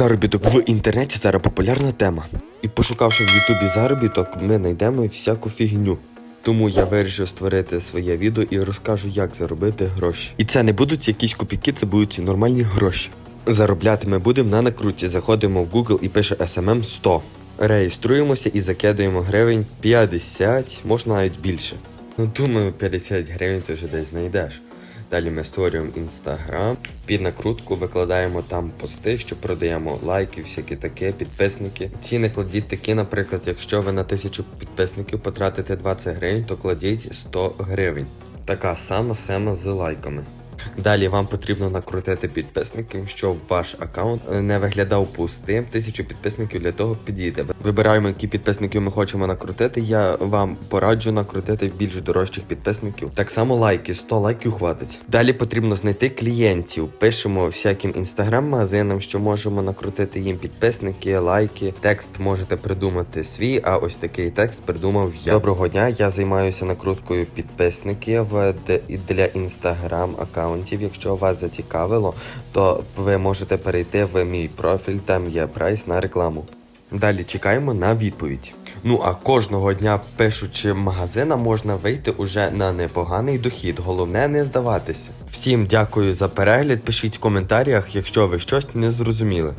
Заробіток в інтернеті зараз популярна тема. І пошукавши в Ютубі заробіток, ми знайдемо всяку фігню. Тому я вирішив створити своє відео і розкажу, як заробити гроші. І це не будуть якісь копійки, це будуть нормальні гроші. Заробляти ми будемо на накруті. Заходимо в Google і пише SMM 100. Реєструємося і закидуємо гривень 50, можна навіть більше. Ну думаю, 50 гривень ти вже десь знайдеш. Далі ми створюємо інстаграм, під накрутку викладаємо там пости, що продаємо лайки, всякі таке, підписники. Ціни кладіть такі, наприклад, якщо ви на тисячу підписників потратите 20 гривень, то кладіть 100 гривень. Така сама схема з лайками. Далі вам потрібно накрутити підписників, щоб ваш аккаунт е, не виглядав пустим. Тисячу підписників для того підійде. Вибираємо, які підписників ми хочемо накрутити. Я вам пораджу накрутити більш дорожчих підписників. Так само лайки, 100 лайків хватить. Далі потрібно знайти клієнтів. Пишемо всяким інстаграм-магазинам, що можемо накрутити їм підписники, лайки. Текст можете придумати свій, а ось такий текст придумав я. Доброго дня, я займаюся накруткою підписників і для інстаграм аккаунтів. Якщо вас зацікавило, то ви можете перейти в мій профіль, там є прайс на рекламу. Далі чекаємо на відповідь. Ну а кожного дня, пишучи магазина, можна вийти уже на непоганий дохід. Головне не здаватися. Всім дякую за перегляд. Пишіть в коментарях, якщо ви щось не зрозуміли.